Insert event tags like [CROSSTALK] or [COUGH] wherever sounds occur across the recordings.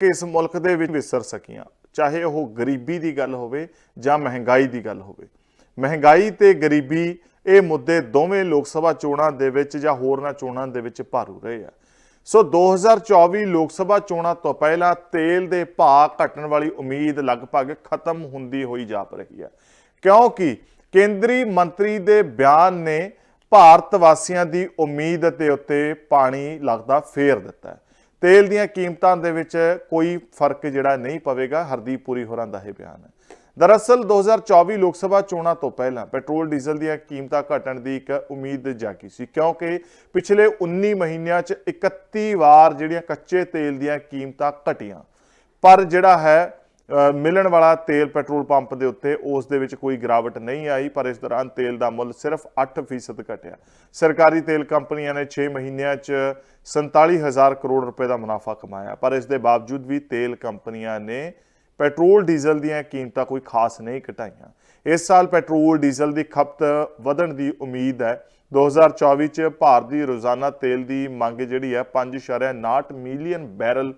ਕਿ ਇਸ ਮੁਲਕ ਦੇ ਵਿੱਚ ਵਿਸਰ ਸਕੀਆਂ? ਚਾਹੇ ਉਹ ਗਰੀਬੀ ਦੀ ਗੱਲ ਹੋਵੇ ਜਾਂ ਮਹਿੰਗਾਈ ਦੀ ਗੱਲ ਹੋਵੇ। ਮਹਿੰਗਾਈ ਤੇ ਗਰੀਬੀ ਇਹ ਮੁੱਦੇ ਦੋਵੇਂ ਲੋਕ ਸਭਾ ਚੋਣਾਂ ਦੇ ਵਿੱਚ ਜਾਂ ਹੋਰਨਾਂ ਚੋਣਾਂ ਦੇ ਵਿੱਚ ਭਾਰੂ ਰਹੇ ਆ। ਸੋ 2024 ਲੋਕ ਸਭਾ ਚੋਣਾਂ ਤੋਂ ਪਹਿਲਾਂ ਤੇਲ ਦੇ ਭਾਅ ਘਟਣ ਵਾਲੀ ਉਮੀਦ ਲਗਭਗ ਖਤਮ ਹੁੰਦੀ ਹੋਈ ਜਾਪ ਰਹੀ ਹੈ ਕਿਉਂਕਿ ਕੇਂਦਰੀ ਮੰਤਰੀ ਦੇ ਬਿਆਨ ਨੇ ਭਾਰਤ ਵਾਸੀਆਂ ਦੀ ਉਮੀਦ ਦੇ ਉੱਤੇ ਪਾਣੀ ਲੱਗਦਾ ਫੇਰ ਦਿੱਤਾ ਤੇਲ ਦੀਆਂ ਕੀਮਤਾਂ ਦੇ ਵਿੱਚ ਕੋਈ ਫ਼ਰਕ ਜਿਹੜਾ ਨਹੀਂ ਪਵੇਗਾ, ਹਰਦੀਪ ਪੁਰੀ ਹੋਰਾਂ ਦਾ ਇਹ ਬਿਆਨ ਹੈ। ਦਰਅਸਲ 2024 ਲੋਕ ਸਭਾ ਚੋਣਾਂ ਤੋਂ ਪਹਿਲਾਂ ਪੈਟਰੋਲ, ਡੀਜ਼ਲ ਦੀਆਂ ਕੀਮਤਾਂ ਘਟਣ ਦੀ ਇੱਕ ਉਮੀਦ ਜਾਗੀ ਸੀ, ਕਿਉਂਕਿ ਪਿਛਲੇ 19 ਮਹੀਨਿਆਂ 'ਚ 31 ਵਾਰ ਜਿਹੜੀਆਂ ਕੱਚੇ ਤੇਲ ਦੀਆਂ ਕੀਮਤਾਂ ਘਟੀਆਂ। ਪਰ ਜਿਹੜਾ ਹੈ ਮਿਲਣ ਵਾਲਾ ਤੇਲ ਪੈਟਰੋਲ ਪੰਪ ਦੇ ਉੱਤੇ ਉਸ ਦੇ ਵਿੱਚ ਕੋਈ ਗਿਰਾਵਟ ਨਹੀਂ ਆਈ, ਪਰ ਇਸ ਦੌਰਾਨ ਤੇਲ ਦਾ ਮੁੱਲ ਸਿਰਫ 8% ਘਟਿਆ। ਸਰਕਾਰੀ ਤੇਲ ਕੰਪਨੀਆਂ ਨੇ 6 ਮਹੀਨਿਆਂ 'ਚ 47000 ਕਰੋੜ ਰੁਪਏ ਦਾ ਮੁਨਾਫਾ ਕਮਾਇਆ, ਪਰ ਇਸ ਦੇ ਬਾਵਜੂਦ ਵੀ ਤੇਲ ਕੰਪਨੀਆਂ ਨੇ ਪੈਟਰੋਲ ਡੀਜ਼ਲ ਦੀਆਂ ਕੀਮਤਾਂ ਕੋਈ ਖਾਸ ਨਹੀਂ ਘਟਾਈਆਂ। ਇਸ ਸਾਲ ਪੈਟਰੋਲ ਡੀਜ਼ਲ ਦੀ ਖਪਤ ਵਧਣ ਦੀ ਉਮੀਦ ਹੈ। 2024 ਚ ਭਾਰਤ ਦੀ ਰੋਜ਼ਾਨਾ ਤੇਲ ਦੀ ਮੰਗ ਜਿਹੜੀ ਹੈ 5.9 ਮਿਲੀਅਨ ਬੈਰਲ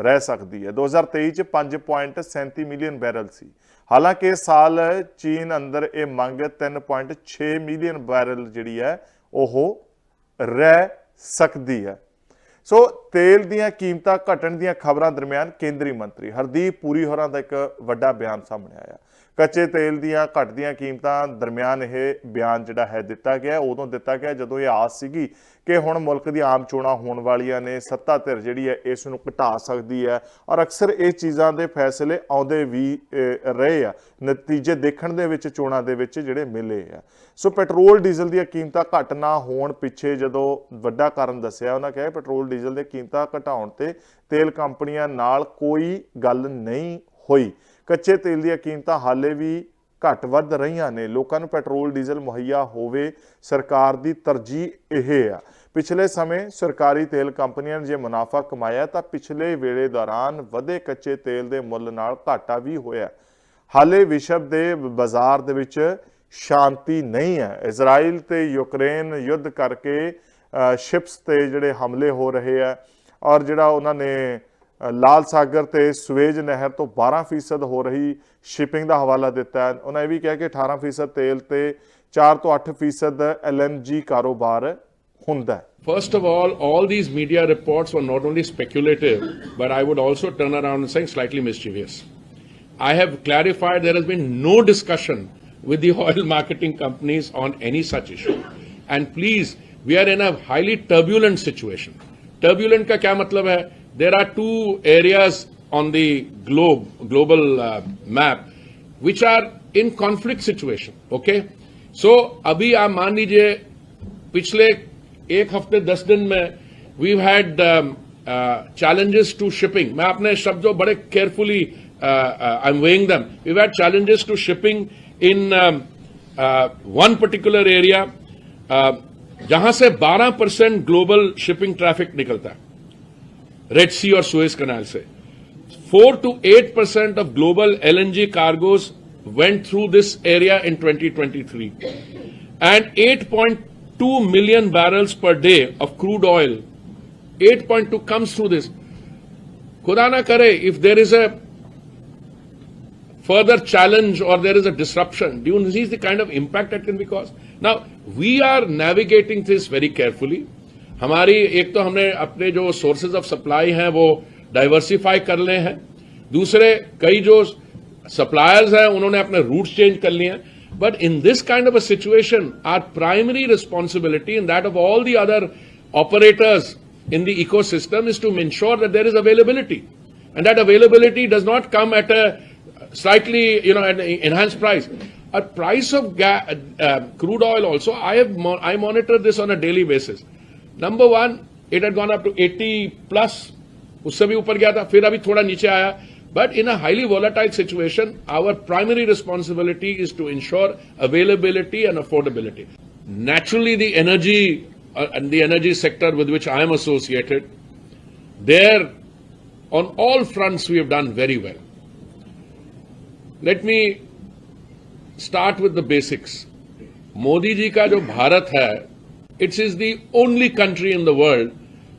ਰਹਿ ਸਕਦੀ ਹੈ। 2023 ਚ 5.37 ਮਿਲੀਅਨ ਬੈਰਲ ਸੀ। ਹਾਲਾਂਕਿ ਇਸ ਸਾਲ ਚੀਨ ਅੰਦਰ ਇਹ ਮੰਗ 3.6 ਮਿਲੀਅਨ ਬੈਰਲ ਜਿਹੜੀ ਹੈ, ਉਹ ਰਹਿ ਸਕਦੀ ਹੈ। ਸੋ ਤੇਲ ਦੀਆਂ ਕੀਮਤਾਂ ਘਟਣ ਦੀਆਂ ਖਬਰਾਂ ਦਰਮਿਆਨ ਕੇਂਦਰੀ ਮੰਤਰੀ ਹਰਦੀਪ ਪੁਰੀ ਹੋਰਾਂ ਦਾ ਇੱਕ ਵੱਡਾ ਬਿਆਨ ਸਾਹਮਣੇ ਆਇਆ। ਕੱਚੇ ਤੇਲ ਦੀਆਂ ਘਟਦੀਆਂ ਕੀਮਤਾਂ ਦਰਮਿਆਨ ਇਹ ਬਿਆਨ ਜਿਹੜਾ ਹੈ ਦਿੱਤਾ ਗਿਆ। ਉਦੋਂ ਦਿੱਤਾ ਗਿਆ ਜਦੋਂ ਇਹ ਆਸ ਸੀਗੀ ਕਿ ਹੁਣ ਮੁਲਕ ਦੀ ਆਮ ਚੋਣਾਂ ਹੋਣ ਵਾਲੀਆਂ ਨੇ, ਸੱਤਾ ਧਿਰ ਜਿਹੜੀ ਹੈ ਇਸ ਨੂੰ ਘਟਾ ਸਕਦੀ ਹੈ ਔਰ ਅਕਸਰ ਇਹ ਚੀਜ਼ਾਂ ਦੇ ਫੈਸਲੇ ਆਉਂਦੇ ਵੀ ਰਹੇ ਆ। ਨਤੀਜੇ ਦੇਖਣ ਦੇ ਵਿੱਚ, ਚੋਣਾਂ ਦੇ ਵਿੱਚ ਜਿਹੜੇ ਮਿਲੇ ਆ। ਸੋ ਪੈਟਰੋਲ, ਡੀਜ਼ਲ ਦੀਆਂ ਕੀਮਤਾਂ ਘਟ ਨਾ ਹੋਣ ਪਿੱਛੇ ਜਦੋਂ ਵੱਡਾ ਕਾਰਨ ਦੱਸਿਆ, ਉਹਨਾਂ ਕਿਹਾ ਪੈਟਰੋਲ, ਡੀਜ਼ਲ ਦੀਆਂ ਕੀਮਤਾਂ ਘਟਾਉਣ ਤੇ ਤੇਲ ਕੰਪਨੀਆਂ ਨਾਲ ਕੋਈ ਗੱਲ ਨਹੀਂ ਹੋਈ। ਕੱਚੇ ਤੇਲ ਦੀਆਂ ਕੀਮਤਾਂ ਹਾਲੇ ਵੀ ਘੱਟ ਵੱਧ ਰਹੀਆਂ ਨੇ। ਲੋਕਾਂ ਨੂੰ ਪੈਟਰੋਲ, ਡੀਜ਼ਲ ਮੁਹੱਈਆ ਹੋਵੇ ਸਰਕਾਰ ਦੀ ਤਰਜੀਹ ਇਹ ਆ। ਪਿਛਲੇ ਸਮੇਂ ਸਰਕਾਰੀ ਤੇਲ ਕੰਪਨੀਆਂ ਨੇ ਜੇ ਮੁਨਾਫਾ ਕਮਾਇਆ ਤਾਂ ਪਿਛਲੇ ਵੇਲੇ ਦੌਰਾਨ ਵਧੇ ਕੱਚੇ ਤੇਲ ਦੇ ਮੁੱਲ ਨਾਲ ਘਾਟਾ ਵੀ ਹੋਇਆ। ਹਾਲੇ ਵਿਸ਼ਵ ਦੇ ਬਾਜ਼ਾਰ ਦੇ ਵਿੱਚ ਸ਼ਾਂਤੀ ਨਹੀਂ ਹੈ। ਇਜ਼ਰਾਈਲ ਤੇ ਯੂਕਰੇਨ ਯੁੱਧ ਕਰਕੇ ਸ਼ਿਪਸ ਤੇ ਜਿਹੜੇ ਹਮਲੇ ਹੋ ਰਹੇ ਆ ਔਰ ਜਿਹੜਾ ਉਹਨਾਂ ਨੇ ਲਾਲ ਸਾਗਰ ਤੇ ਸਵੇਜ ਨਹਿਰ ਤੋਂ 12% ਹੋ ਰਹੀ ਸ਼ਿਪਿੰਗ ਦਾ ਹਵਾਲਾ ਦਿੱਤਾ ਹੈ ਉਹਨਾਂ ਇਹ ਵੀ ਕਿਹਾ ਕਿ 18% ਤੇਲ ਤੇ 4 ਤੋਂ 8% LNG ਕਾਰੋਬਾਰ ਹੁੰਦਾ ਹੈ First of all, all these media reports were not only speculative, but I would also turn around and say slightly mischievous. I have clarified there has been no discussion with the oil marketing companies on any such issue. And please, we are in a highly turbulent situation. Turbulent ka kya matlab hai? There are two areas on the globe, global uh, map, which are in conflict situation. Okay? So, अभी आप मान लीजिए पिछले एक हफ़्ते दस दिन में we had challenges to shipping मैं अपने शब्दों बड़े carefully I am weighing them we had challenges to shipping in one particular area जहाँ से 12 परसेंट ग्लोबल शिपिंग ट्रैफ़िक निकलता है Red Sea or Suez Canal से। 4 to 8 percent of global LNG cargoes went through this area in 2023 and 8.2 million barrels per day of crude oil 8.2 comes through this. Khuda na kare if there is a further challenge or there is a disruption do you see the kind of impact that can be caused. Now we are navigating this very carefully. हमारी एक तो हमने अपने जो sources of supply हैं वो diversify कर ले हैं दूसरे कई जो सप्लायर्स हैं उन्होंने अपने रूट्स चेंज कर लिए हैं but in this kind of a situation our primary responsibility in that of all the other operators in the ecosystem is to ensure that there is availability and that availability does not come at a slightly you know at an enhanced price a price of ga- uh, crude oil also i have mo- i monitor this on a daily basis number one it had gone up to 80 plus उससे भी ऊपर गया था फिर अभी थोड़ा नीचे आया but in a highly volatile situation our primary responsibility is to ensure availability and affordability naturally the energy uh, and the energy sector with which I am associated, there on all fronts we have done very well. Let me start with the basics. Modi ji का जो भारत है it's is the only country in the world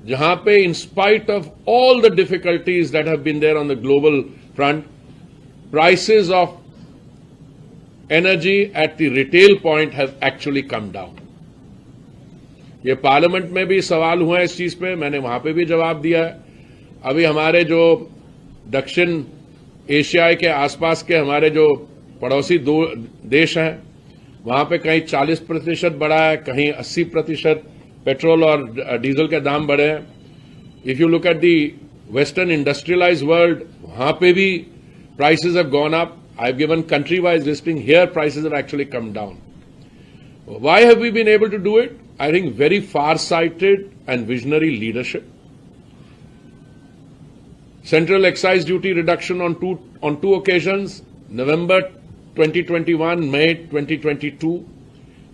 जहाँ पे in spite of all the difficulties that have been there on the global front prices of energy at the retail point have actually come down ये parliament में भी सवाल हुआ है इस चीज़ पे, मैंने वहाँ पे भी जवाब दिया है। अभी हमारे जो दक्षिण एशिया के आसपास के हमारे जो पड़ोसी देश हैं वहां पे कहीं 40 प्रतिशत बढ़ा है कहीं 80 प्रतिशत पेट्रोल और डीजल के दाम बढ़े हैं if you look at the western industrialise world वहां पे भी prices have gone up i've given country wise listing here prices have actually come down why have we been able to do it i think very far sighted and visionary leadership central excise duty reduction on two on two occasions november 2021 may 2022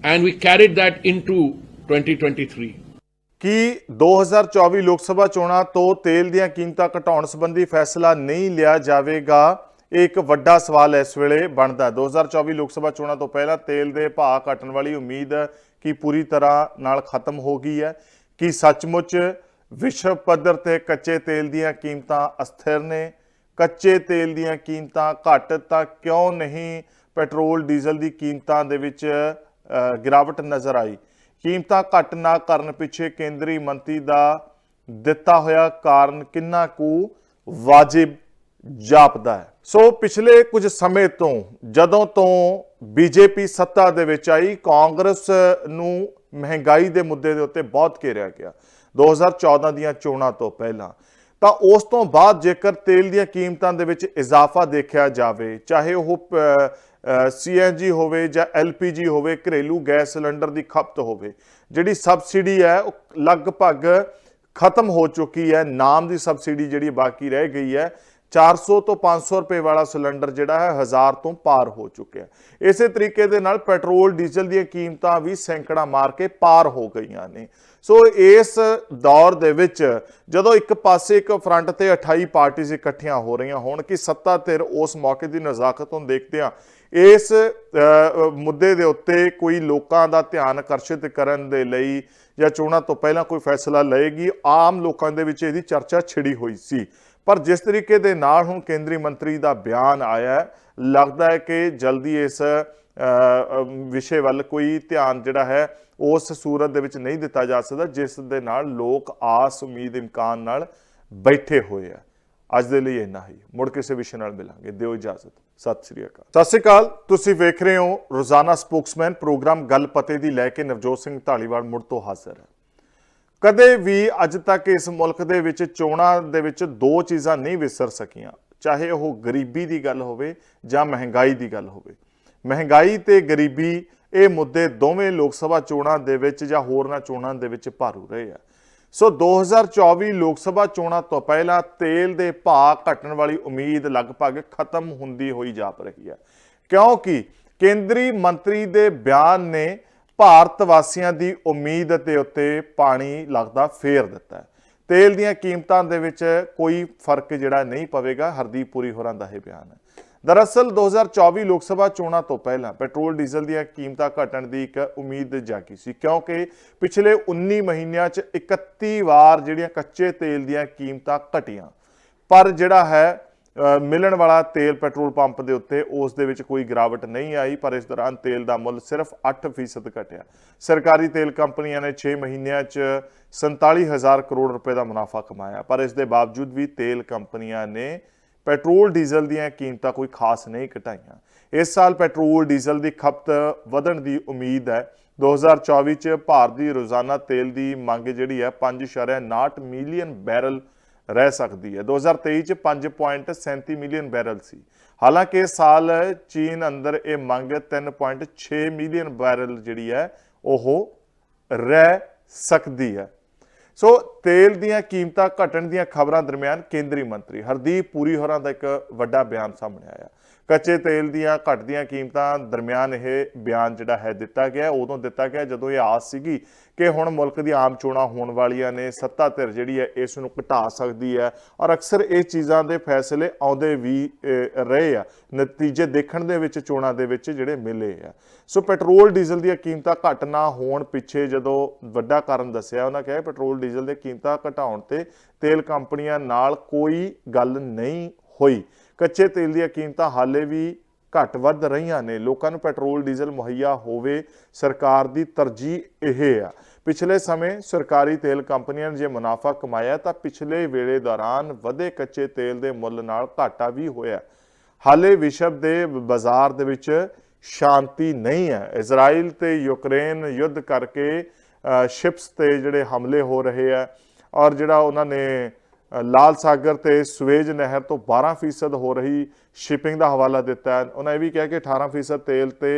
and we carried that into 2023 ਕਿ 2024 ਲੋਕ ਸਭਾ ਚੋਣਾਂ ਤੋਂ ਤੇਲ ਦੀਆਂ ਕੀਮਤਾਂ ਘਟਾਉਣ ਸੰਬੰਧੀ ਫੈਸਲਾ ਨਹੀਂ ਲਿਆ ਜਾਵੇਗਾ? ਇਹ ਇੱਕ ਵੱਡਾ ਸਵਾਲ ਇਸ ਵੇਲੇ ਬਣਦਾ ਹੈ। 2024 ਲੋਕ ਸਭਾ ਚੋਣਾਂ ਤੋਂ ਪਹਿਲਾਂ ਤੇਲ ਦੇ ਭਾਅ ਘਟਣ ਵਾਲੀ ਉਮੀਦ ਕੀ ਪੂਰੀ ਤਰ੍ਹਾਂ ਨਾਲ ਖਤਮ ਹੋ ਗਈ ਹੈ? ਕਿ ਸੱਚਮੁੱਚ ਵਿਸ਼ਵ ਪੱਧਰ ਤੇ ਕੱਚੇ ਤੇਲ ਦੀਆਂ ਕੀਮਤਾਂ ਅਸਥਿਰ ਨੇ? ਕੱਚੇ ਤੇਲ ਦੀਆਂ ਕੀਮਤਾਂ ਘਟ ਤਾਂ ਕਿਉਂ ਨਹੀਂ? ਪੈਟਰੋਲ, ਡੀਜ਼ਲ ਦੀ ਕੀਮਤਾਂ ਦੇ ਵਿੱਚ ਗਿਰਾਵਟ ਨਜ਼ਰ ਆਈ। ਕੀਮਤਾਂ ਘਟ ਨਾ ਕਰਨ ਪਿੱਛੇ ਕੇਂਦਰੀ ਮੰਤਰੀ ਦਾ ਦਿੱਤਾ ਹੋਇਆ ਕਾਰਨ ਕਿੰਨਾ ਕੁ ਵਾਜਿਬ ਜਾਪਦਾ ਹੈ? ਸੋ ਪਿਛਲੇ ਕੁਝ ਸਮੇਂ ਤੋਂ, ਜਦੋਂ ਤੋਂ ਬੀਜੇਪੀ ਸੱਤਾ ਦੇ ਵਿੱਚ ਆਈ, ਕਾਂਗਰਸ ਨੂੰ ਮਹਿੰਗਾਈ ਦੇ ਮੁੱਦੇ ਦੇ ਉੱਤੇ ਬਹੁਤ ਘੇਰਿਆ ਗਿਆ। 2014 ਦੀਆਂ ਚੋਣਾਂ ਤੋਂ ਪਹਿਲਾਂ ਤਾਂ ਉਸ ਤੋਂ ਬਾਅਦ ਜੇਕਰ ਤੇਲ ਦੀਆਂ ਕੀਮਤਾਂ ਦੇ ਵਿੱਚ ਇਜ਼ਾਫਾ ਦੇਖਿਆ ਜਾਵੇ, ਚਾਹੇ ਉਹ ਸੀਐਨਜੀ ਹੋਵੇ ਜਾਂ ਐਲਪੀਜੀ ਹੋਵੇ, ਘਰੇਲੂ ਗੈਸ ਸਿਲੰਡਰ ਦੀ ਖਪਤ ਹੋਵੇ, ਜਿਹੜੀ ਸਬਸਿਡੀ ਹੈ ਉਹ ਲਗਭਗ ਖਤਮ ਹੋ ਚੁੱਕੀ ਹੈ, ਨਾਮ ਦੀ ਸਬਸਿਡੀ ਜਿਹੜੀ ਬਾਕੀ ਰਹਿ ਗਈ ਹੈ 400 ਤੋਂ 500 ਰੁਪਏ ਵਾਲਾ ਸਿਲੰਡਰ ਜਿਹੜਾ ਹੈ 1000 ਤੋਂ ਪਾਰ ਹੋ ਚੁੱਕਿਆ ਇਸੇ ਤਰੀਕੇ ਦੇ ਨਾਲ ਪੈਟਰੋਲ, ਡੀਜ਼ਲ ਦੀਆਂ ਕੀਮਤਾਂ ਵੀ ਸੈਂਕੜਾ ਮਾਰ ਕੇ ਪਾਰ ਹੋ ਗਈਆਂ ਨੇ। ਸੋ ਇਸ ਦੌਰ ਦੇ ਵਿੱਚ ਜਦੋਂ ਇੱਕ ਪਾਸੇ ਇੱਕ ਫਰੰਟ ਤੇ 28 ਪਾਰਟੀਆਂ ਇਕੱਠੀਆਂ ਹੋ ਰਹੀਆਂ ਹੋਣ ਕਿ ਸੱਤਾ ਧਿਰ ਉਸ ਮੌਕੇ ਦੀ ਨਜ਼ਾਕਤ ਨੂੰ ਦੇਖਦੇ ਆ ਇਸ ਮੁੱਦੇ ਦੇ ਉੱਤੇ ਕੋਈ ਲੋਕਾਂ ਦਾ ਧਿਆਨ ਆਕਰਸ਼ਿਤ ਕਰਨ ਦੇ ਲਈ ਜਾਂ ਚੋਣਾਂ ਤੋਂ ਪਹਿਲਾਂ ਕੋਈ ਫੈਸਲਾ ਲਏਗੀ, ਆਮ ਲੋਕਾਂ ਦੇ ਵਿੱਚ ਇਹਦੀ ਚਰਚਾ ਛਿੜੀ ਹੋਈ ਸੀ। ਪਰ ਜਿਸ ਤਰੀਕੇ ਦੇ ਨਾਲ ਹੁਣ ਕੇਂਦਰੀ ਮੰਤਰੀ ਦਾ ਬਿਆਨ ਆਇਆ, ਲੱਗਦਾ ਹੈ ਕਿ ਜਲਦੀ ਇਸ ਵਿਸ਼ੇ ਵੱਲ ਕੋਈ ਧਿਆਨ ਜਿਹੜਾ ਹੈ ਉਸ ਸੂਰਤ ਦੇ ਵਿੱਚ ਨਹੀਂ ਦਿੱਤਾ ਜਾ ਸਕਦਾ, ਜਿਸ ਦੇ ਨਾਲ ਲੋਕ ਆਸ, ਉਮੀਦ, ਇਮਕਾਨ ਨਾਲ ਬੈਠੇ ਹੋਏ ਆ। ਅੱਜ ਦੇ ਲਈ ਇੰਨਾ ਹੀ। ਮੁੜ ਕਿਸੇ ਵਿਸ਼ੇ ਨਾਲ ਮਿਲਾਂਗੇ। ਦਿਓ ਇਜਾਜ਼ਤ। ਸਤਿ ਸ੍ਰੀ ਅਕਾਲ। ਸਤਿ ਸ੍ਰੀ ਅਕਾਲ। ਤੁਸੀਂ ਵੇਖ ਰਹੇ ਹੋ ਰੋਜ਼ਾਨਾ ਸਪੋਕਸਮੈਨ ਪ੍ਰੋਗਰਾਮ ਗੱਲ ਪਤੇ ਦੀ ਲੈ ਕੇ ਨਵਜੋਤ ਸਿੰਘ ਢਾਲੀਵਾਲ ਮੁੜ ਤੋਂ ਹਾਜ਼ਰ ਹੈ। ਕਦੇ ਵੀ ਅੱਜ ਤੱਕ ਇਸ ਮੁਲਕ ਦੇ ਵਿੱਚ, ਚੋਣਾਂ ਦੇ ਵਿੱਚ ਦੋ ਚੀਜ਼ਾਂ ਨਹੀਂ ਵਿਸਰ ਸਕੀਆਂ। ਚਾਹੇ ਉਹ ਗਰੀਬੀ ਦੀ ਗੱਲ ਹੋਵੇ ਜਾਂ ਮਹਿੰਗਾਈ ਦੀ ਗੱਲ ਹੋਵੇ। ਮਹਿੰਗਾਈ ਤੇ ਗਰੀਬੀ ਇਹ ਮੁੱਦੇ ਦੋਵੇਂ ਲੋਕ ਸਭਾ ਚੋਣਾਂ ਦੇ ਵਿੱਚ ਜਾਂ ਹੋਰਨਾਂ ਚੋਣਾਂ ਦੇ ਵਿੱਚ ਭਾਰੂ ਰਹੇ ਆ। ਸੋ 2024 ਲੋਕ ਸਭਾ ਚੋਣਾਂ ਤੋਂ ਪਹਿਲਾਂ ਤੇਲ ਦੇ ਭਾਅ ਘਟਣ ਵਾਲੀ ਉਮੀਦ ਲਗਭਗ ਖਤਮ ਹੁੰਦੀ ਹੋਈ ਜਾਪ ਰਹੀ ਹੈ ਕਿਉਂਕਿ ਕੇਂਦਰੀ ਮੰਤਰੀ ਦੇ ਬਿਆਨ ਨੇ ਭਾਰਤ ਵਾਸੀਆਂ ਦੀ ਉਮੀਦ ਦੇ ਉੱਤੇ ਪਾਣੀ ਲੱਗਦਾ ਫੇਰ ਦਿੱਤਾ ਤੇਲ ਦੀਆਂ ਕੀਮਤਾਂ ਦੇ ਵਿੱਚ ਕੋਈ ਫ਼ਰਕ ਜਿਹੜਾ ਨਹੀਂ ਪਵੇਗਾ, ਹਰਦੀਪ ਪੁਰੀ ਹੋਰਾਂ ਦਾ ਇਹ ਬਿਆਨ ਹੈ। ਦਰਅਸਲ 2024 ਲੋਕ ਸਭਾ ਚੋਣਾਂ ਤੋਂ ਪਹਿਲਾਂ ਪੈਟਰੋਲ ਡੀਜ਼ਲ ਦੀਆਂ ਕੀਮਤਾਂ ਘਟਣ ਦੀ ਇੱਕ ਉਮੀਦ ਜਾਗੀ ਸੀ, ਕਿਉਂਕਿ ਪਿਛਲੇ 19 ਮਹੀਨਿਆਂ 'ਚ 31 ਵਾਰ ਜਿਹੜੀਆਂ ਕੱਚੇ ਤੇਲ ਦੀਆਂ ਕੀਮਤਾਂ ਘਟੀਆਂ। ਪਰ ਜਿਹੜਾ ਹੈ ਮਿਲਣ ਵਾਲਾ ਤੇਲ ਪੈਟਰੋਲ ਪੰਪ ਦੇ ਉੱਤੇ ਉਸ ਦੇ ਵਿੱਚ ਕੋਈ ਗਿਰਾਵਟ ਨਹੀਂ ਆਈ, ਪਰ ਇਸ ਦੌਰਾਨ ਤੇਲ ਦਾ ਮੁੱਲ ਸਿਰਫ 8% ਘਟਿਆ। ਸਰਕਾਰੀ ਤੇਲ ਕੰਪਨੀਆਂ ਨੇ 6 ਮਹੀਨਿਆਂ 'ਚ 47000 ਕਰੋੜ ਰੁਪਏ ਦਾ ਮੁਨਾਫਾ ਕਮਾਇਆ, ਪਰ ਇਸ ਦੇ ਬਾਵਜੂਦ ਵੀ ਤੇਲ ਕੰਪਨੀਆਂ ਨੇ ਪੈਟਰੋਲ ਡੀਜ਼ਲ ਦੀਆਂ ਕੀਮਤਾਂ ਕੋਈ ਖਾਸ ਨਹੀਂ ਘਟਾਈਆਂ। ਇਸ ਸਾਲ ਪੈਟਰੋਲ ਡੀਜ਼ਲ ਦੀ ਖਪਤ ਵਧਣ ਦੀ ਉਮੀਦ ਹੈ। 2024 ਚ ਭਾਰਤ ਦੀ ਰੋਜ਼ਾਨਾ ਤੇਲ ਦੀ ਮੰਗ ਜਿਹੜੀ ਹੈ 5.9 ਮਿਲੀਅਨ ਬੈਰਲ ਰਹਿ ਸਕਦੀ ਹੈ। 2023 ਚ 5.37 ਮਿਲੀਅਨ ਬੈਰਲ ਸੀ। ਹਾਲਾਂਕਿ ਇਸ ਸਾਲ ਚੀਨ ਅੰਦਰ ਇਹ ਮੰਗ 3.6 ਮਿਲੀਅਨ ਬੈਰਲ ਜਿਹੜੀ ਹੈ, ਉਹ ਰਹਿ ਸਕਦੀ ਹੈ। ਸੋ ਤੇਲ ਦੀਆਂ ਕੀਮਤਾਂ ਘਟਣ ਦੀਆਂ ਖਬਰਾਂ ਦਰਮਿਆਨ ਕੇਂਦਰੀ ਮੰਤਰੀ ਹਰਦੀਪ ਪੂਰੀ ਹੋਰਾਂ ਦਾ ਇੱਕ ਵੱਡਾ ਬਿਆਨ ਸਾਹਮਣੇ ਆਇਆ। ਕੱਚੇ ਤੇਲ ਦੀਆਂ ਘਟਦੀਆਂ ਕੀਮਤਾਂ ਦਰਮਿਆਨ ਇਹ ਬਿਆਨ ਜਿਹੜਾ ਹੈ ਦਿੱਤਾ ਗਿਆ। ਉਦੋਂ ਦਿੱਤਾ ਗਿਆ ਜਦੋਂ ਇਹ ਆਸ ਸੀਗੀ ਕਿ ਹੁਣ ਮੁਲਕ ਦੀ ਆਮ ਚੋਣਾਂ ਹੋਣ ਵਾਲੀਆਂ ਨੇ ਸੱਤਾ ਧਿਰ ਜਿਹੜੀ ਹੈ ਇਸ ਨੂੰ ਘਟਾ ਸਕਦੀ ਹੈ ਔਰ ਅਕਸਰ ਇਹ ਚੀਜ਼ਾਂ ਦੇ ਫੈਸਲੇ ਆਉਂਦੇ ਵੀ ਰਹੇ ਆ। ਨਤੀਜੇ ਦੇਖਣ ਦੇ ਵਿੱਚ, ਚੋਣਾਂ ਦੇ ਵਿੱਚ ਜਿਹੜੇ ਮਿਲੇ ਆ। ਸੋ ਪੈਟਰੋਲ, ਡੀਜ਼ਲ ਦੀਆਂ ਕੀਮਤਾਂ ਘਟ ਨਾ ਹੋਣ ਪਿੱਛੇ ਜਦੋਂ ਵੱਡਾ ਕਾਰਨ ਦੱਸਿਆ, ਉਹਨਾਂ ਕਿਹਾ ਪੈਟਰੋਲ, ਡੀਜ਼ਲ ਦੀਆਂ ਕੀਮਤਾਂ ਘਟਾਉਣ ਤੇ ਤੇਲ ਕੰਪਨੀਆਂ ਨਾਲ ਕੋਈ ਗੱਲ ਨਹੀਂ ਹੋਈ। ਕੱਚੇ ਤੇਲ ਦੀਆਂ ਕੀਮਤਾਂ ਹਾਲੇ ਵੀ ਘੱਟ ਵੱਧ ਰਹੀਆਂ ਨੇ। ਲੋਕਾਂ ਨੂੰ ਪੈਟਰੋਲ, ਡੀਜ਼ਲ ਮੁਹੱਈਆ ਹੋਵੇ ਸਰਕਾਰ ਦੀ ਤਰਜੀਹ ਇਹ ਆ। ਪਿਛਲੇ ਸਮੇਂ ਸਰਕਾਰੀ ਤੇਲ ਕੰਪਨੀਆਂ ਨੇ ਜੇ ਮੁਨਾਫਾ ਕਮਾਇਆ ਤਾਂ ਪਿਛਲੇ ਵੇਲੇ ਦੌਰਾਨ ਵਧੇ ਕੱਚੇ ਤੇਲ ਦੇ ਮੁੱਲ ਨਾਲ ਘਾਟਾ ਵੀ ਹੋਇਆ। ਹਾਲੇ ਵਿਸ਼ਵ ਦੇ ਬਾਜ਼ਾਰ ਦੇ ਵਿੱਚ ਸ਼ਾਂਤੀ ਨਹੀਂ ਹੈ। ਇਜ਼ਰਾਈਲ ਤੇ ਯੂਕਰੇਨ ਯੁੱਧ ਕਰਕੇ ਸ਼ਿਪਸ ਤੇ ਜਿਹੜੇ ਹਮਲੇ ਹੋ ਰਹੇ ਆ ਔਰ ਜਿਹੜਾ ਉਹਨਾਂ ਨੇ ਲਾਲ ਸਾਗਰ ਤੇ ਸੁਏਜ ਨਹਿਰ ਤੋਂ 12% ਹੋ ਰਹੀ ਸ਼ਿਪਿੰਗ ਦਾ ਹਵਾਲਾ ਦਿੱਤਾ ਹੈ ਉਹਨਾਂ ਇਹ ਵੀ ਕਿਹਾ ਕਿ 18% ਤੇਲ ਤੇ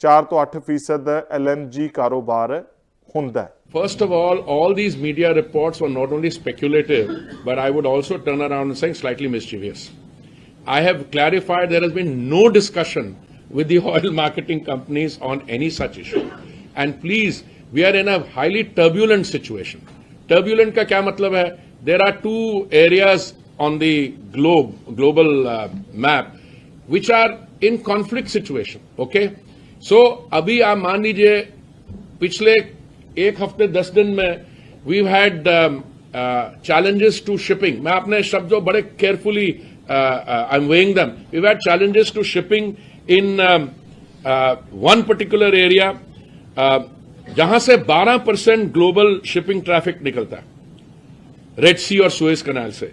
4 ਤੋਂ 8% LNG ਕਾਰੋਬਾਰ ਹੁੰਦਾ ਹੈ First of all, all these media reports were not only speculative, but I would also turn around and say slightly mischievous. I have clarified there has been no discussion with the oil marketing companies on any such issue. And please, we are in a highly turbulent situation. Turbulent का क्या मतलब है? There are two areas on the globe, global uh, map, which are in conflict situation. Okay? So अभी आप मान लीजिए पिछले एक हफ़्ते दस दिन में we had challenges to shipping मैं अपने शब्दों बड़े carefully I am weighing them we had challenges to shipping in one particular area जहाँ से 12 परसेंट ग्लोबल शिपिंग ट्रैफ़िक निकलता है रेड सी और सुएज कनाल से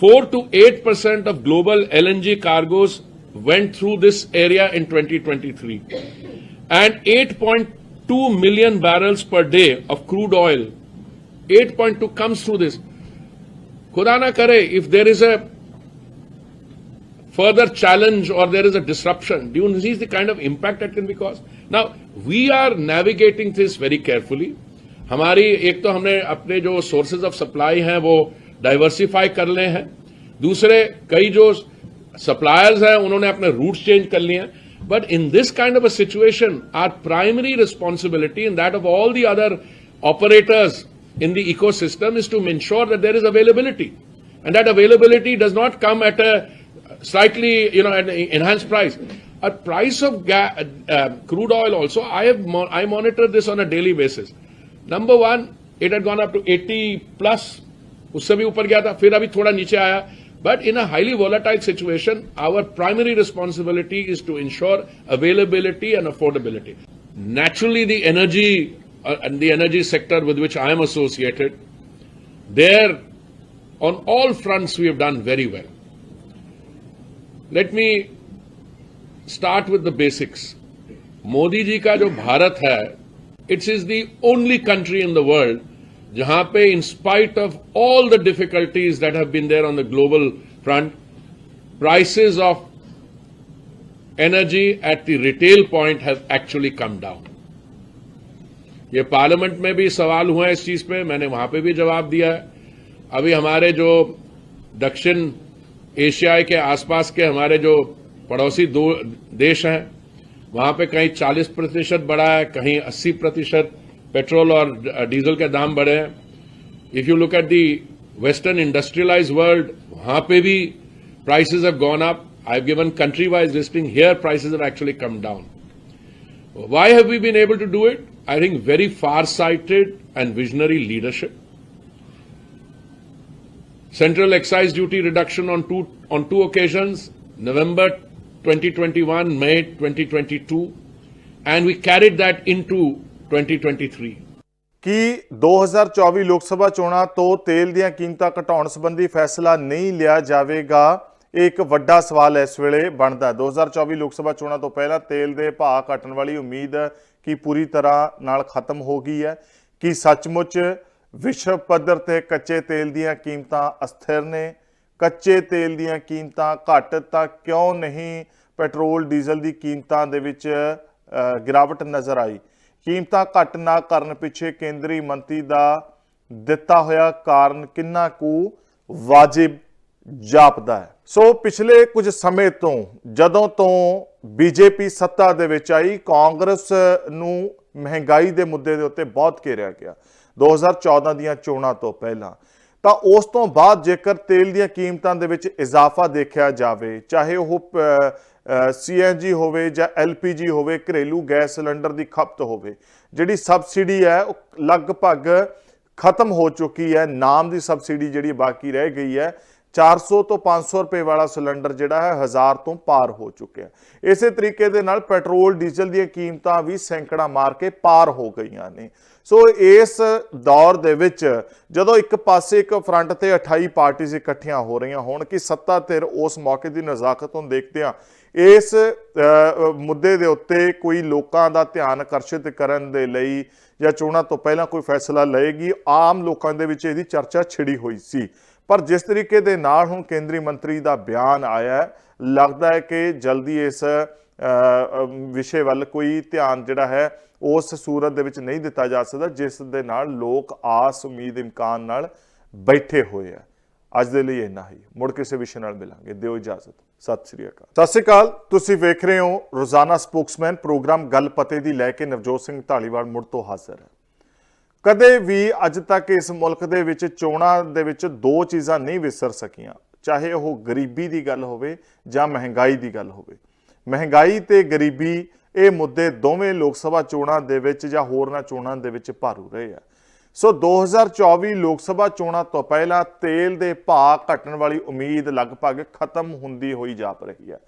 4 to 8 percent of global LNG cargoes went through this area in 2023. And 8.2 million barrels per day of crude oil, 8.2 comes through this. Khuda na kare, if there is a further challenge or there is a disruption, do you see the kind of impact that can be caused? Now, we are navigating this very carefully. हमारी एक तो हमने अपने जो sources of supply हैं, वो diversify कर ले हैं। दूसरे, कई जो सप्लायर्स हैं, उन्होंने अपने रूट चेंज कर लिए हैं। But in this kind of a situation our primary responsibility in that of all the other operators in the ecosystem is to ensure that there is availability and that availability does not come at a slightly you know at enhance price price of crude oil also I I monitor this on a daily basis number 1 it had gone up to 80 plus उससे भी ऊपर गया था फिर अभी थोड़ा नीचे आया but in a highly volatile situation our primary responsibility is to ensure availability and affordability naturally the energy uh, and the energy sector with which I am associated, there on all fronts we have done very well. Let me start with the basics. Modi ji का जो भारत है it's is the only country in the world जहाँ पे in spite of all the difficulties that have been there on the global front prices of energy at the retail point have actually come down. ये parliament में भी सवाल हुआ है इस चीज़ पे, मैंने वहाँ पे भी जवाब दिया है अभी हमारे जो दक्षिण एशिया के आसपास के हमारे जो पड़ोसी देश हैं वहां पे कहीं 40 प्रतिशत बढ़ा है कहीं 80 प्रतिशत पेट्रोल और डीजल के दाम बढ़े हैं if you look at the western industrialise world वहां पे भी prices have gone up i've given country wise listing here prices have actually come down why have we been able to do it i think very far sighted and visionary leadership central excise duty reduction on two on two occasions november 2021 may 2022 and we carried that into 2023 ਕਿ 2024 ਲੋਕ ਸਭਾ ਚੋਣਾਂ ਤੋਂ ਤੇਲ ਦੀਆਂ ਕੀਮਤਾਂ ਘਟਾਉਣ ਸੰਬੰਧੀ ਫੈਸਲਾ ਨਹੀਂ ਲਿਆ ਜਾਵੇਗਾ? ਇਹ ਇੱਕ ਵੱਡਾ ਸਵਾਲ ਇਸ ਵੇਲੇ ਬਣਦਾ ਹੈ। 2024 ਲੋਕ ਸਭਾ ਚੋਣਾਂ ਤੋਂ ਪਹਿਲਾਂ ਤੇਲ ਦੇ ਭਾਅ ਘਟਣ ਵਾਲੀ ਉਮੀਦ ਕੀ ਪੂਰੀ ਤਰ੍ਹਾਂ ਨਾਲ ਖਤਮ ਹੋ ਗਈ ਹੈ? ਕਿ ਸੱਚਮੁੱਚ ਵਿਸ਼ਵ ਪੱਧਰ ਤੇ ਕੱਚੇ ਤੇਲ ਦੀਆਂ ਕੀਮਤਾਂ ਅਸਥਿਰ ਨੇ? ਕੱਚੇ ਤੇਲ ਦੀਆਂ ਕੀਮਤਾਂ ਘਟ, ਤਾਂ ਕਿਉਂ ਨਹੀਂ ਪੈਟਰੋਲ, ਡੀਜ਼ਲ ਦੀ ਕੀਮਤਾਂ ਦੇ ਵਿੱਚ ਗਿਰਾਵਟ ਨਜ਼ਰ ਆਈ? ਕੀਮਤਾਂ ਘਟ ਨਾ ਕਰਨ ਪਿੱਛੇ ਕੇਂਦਰੀ ਮੰਤਰੀ ਦਾ ਦਿੱਤਾ ਹੋਇਆ ਕਾਰਨ ਕਿੰਨਾ ਕੁ ਵਾਜਿਬ ਜਾਪਦਾ ਹੈ? ਸੋ ਪਿਛਲੇ ਕੁਝ ਸਮੇਂ ਤੋਂ, ਜਦੋਂ ਤੋਂ ਬੀਜੇਪੀ ਸੱਤਾ ਦੇ ਵਿੱਚ ਆਈ, ਕਾਂਗਰਸ ਨੂੰ ਮਹਿੰਗਾਈ ਦੇ ਮੁੱਦੇ ਦੇ ਉੱਤੇ ਬਹੁਤ ਘੇਰਿਆ ਗਿਆ। 2014 ਦੀਆਂ ਚੋਣਾਂ ਤੋਂ ਪਹਿਲਾਂ ਤਾਂ ਉਸ ਤੋਂ ਬਾਅਦ ਜੇਕਰ ਤੇਲ ਦੀਆਂ ਕੀਮਤਾਂ ਦੇ ਵਿੱਚ ਇਜ਼ਾਫਾ ਦੇਖਿਆ ਜਾਵੇ, ਚਾਹੇ ਉਹ ਸੀਐਨਜੀ ਹੋਵੇ ਜਾਂ ਐਲਪੀਜੀ ਹੋਵੇ, ਘਰੇਲੂ ਗੈਸ ਸਿਲੰਡਰ ਦੀ ਖਪਤ ਹੋਵੇ, ਜਿਹੜੀ ਸਬਸਿਡੀ ਹੈ ਉਹ ਲਗਭਗ ਖਤਮ ਹੋ ਚੁੱਕੀ ਹੈ, ਨਾਮ ਦੀ ਸਬਸਿਡੀ ਜਿਹੜੀ ਬਾਕੀ ਰਹਿ ਗਈ ਹੈ 400 ਤੋਂ 500 ਰੁਪਏ ਵਾਲਾ ਸਿਲੰਡਰ ਜਿਹੜਾ ਹੈ 1000 ਤੋਂ ਪਾਰ ਹੋ ਚੁੱਕਿਆ ਇਸੇ ਤਰੀਕੇ ਦੇ ਨਾਲ ਪੈਟਰੋਲ, ਡੀਜ਼ਲ ਦੀਆਂ ਕੀਮਤਾਂ ਵੀ ਸੈਂਕੜਾ ਮਾਰ ਕੇ ਪਾਰ ਹੋ ਗਈਆਂ ਨੇ। ਸੋ ਇਸ ਦੌਰ ਦੇ ਵਿੱਚ ਜਦੋਂ ਇੱਕ ਪਾਸੇ ਇੱਕ ਫਰੰਟ ਤੇ 28 ਪਾਰਟੀਆਂ ਇਕੱਠੀਆਂ ਹੋ ਰਹੀਆਂ ਹੋਣ ਕਿ ਸੱਤਾ ਧਿਰ ਉਸ ਮੌਕੇ ਦੀ ਨਜ਼ਾਕਤ ਨੂੰ ਦੇਖਦਿਆਂ ਇਸ ਮੁੱਦੇ ਦੇ ਉੱਤੇ ਕੋਈ ਲੋਕਾਂ ਦਾ ਧਿਆਨ ਆਕਰਸ਼ਿਤ ਕਰਨ ਦੇ ਲਈ ਜਾਂ ਚੋਣਾਂ ਤੋਂ ਪਹਿਲਾਂ ਕੋਈ ਫੈਸਲਾ ਲਏਗੀ, ਆਮ ਲੋਕਾਂ ਦੇ ਵਿੱਚ ਇਹਦੀ ਚਰਚਾ ਛਿੜੀ ਹੋਈ ਸੀ। ਪਰ ਜਿਸ ਤਰੀਕੇ ਦੇ ਨਾਲ ਹੁਣ ਕੇਂਦਰੀ ਮੰਤਰੀ ਦਾ ਬਿਆਨ ਆਇਆ ਲੱਗਦਾ ਹੈ ਕਿ ਜਲਦੀ ਇਸ ਵਿਸ਼ੇ ਵੱਲ ਕੋਈ ਧਿਆਨ ਜਿਹੜਾ ਹੈ, ਉਸ ਸੂਰਤ ਦੇ ਵਿੱਚ ਨਹੀਂ ਦਿੱਤਾ ਜਾ ਸਕਦਾ, ਜਿਸ ਦੇ ਨਾਲ ਲੋਕ ਆਸ, ਉਮੀਦ, ਇਮਕਾਨ ਨਾਲ ਬੈਠੇ ਹੋਏ ਆ ਅੱਜ ਦੇ ਲਈ ਇੰਨਾ ਹੀ। ਮੁੜ ਕਿਸੇ ਵਿਸ਼ੇ ਨਾਲ ਮਿਲਾਂਗੇ। ਦਿਓ ਇਜਾਜ਼ਤ। ਸਤਿ ਸ੍ਰੀ ਅਕਾਲ। ਸਤਿ ਸ੍ਰੀ ਅਕਾਲ। ਤੁਸੀਂ ਵੇਖ ਰਹੇ ਹੋ ਰੋਜ਼ਾਨਾ ਸਪੋਕਸਮੈਨ, ਪ੍ਰੋਗਰਾਮ ਗੱਲ ਪਤੇ ਦੀ ਲੈ ਕੇ ਨਵਜੋਤ ਸਿੰਘ ਢਾਲੀਵਾਲ ਮੁੜ ਤੋਂ ਹਾਜ਼ਰ ਹੈ। ਕਦੇ ਵੀ ਅੱਜ ਤੱਕ ਇਸ ਮੁਲਕ ਦੇ ਵਿੱਚ ਚੋਣਾਂ ਦੇ ਵਿੱਚ ਦੋ ਚੀਜ਼ਾਂ ਨਹੀਂ ਵਿਸਰ ਸਕੀਆਂ, ਚਾਹੇ ਉਹ ਗਰੀਬੀ ਦੀ ਗੱਲ ਹੋਵੇ ਜਾਂ ਮਹਿੰਗਾਈ ਦੀ ਗੱਲ ਹੋਵੇ। ਮਹਿੰਗਾਈ ਤੇ ਗਰੀਬੀ ਇਹ ਮੁੱਦੇ ਦੋਵੇਂ ਲੋਕ ਸਭਾ ਚੋਣਾਂ ਦੇ ਵਿੱਚ ਜਾਂ ਹੋਰਨਾਂ ਚੋਣਾਂ ਦੇ ਵਿੱਚ ਭਾਰੂ ਰਹੇ ਆ। ਸੋ 2024 ਲੋਕ ਸਭਾ ਚੋਣਾਂ ਤੋਂ ਪਹਿਲਾਂ ਤੇਲ ਦੇ ਭਾਅ ਘਟਣ ਵਾਲੀ ਉਮੀਦ ਲਗਭਗ ਖਤਮ ਹੁੰਦੀ ਹੋਈ ਜਾਪ ਰਹੀ ਹੈ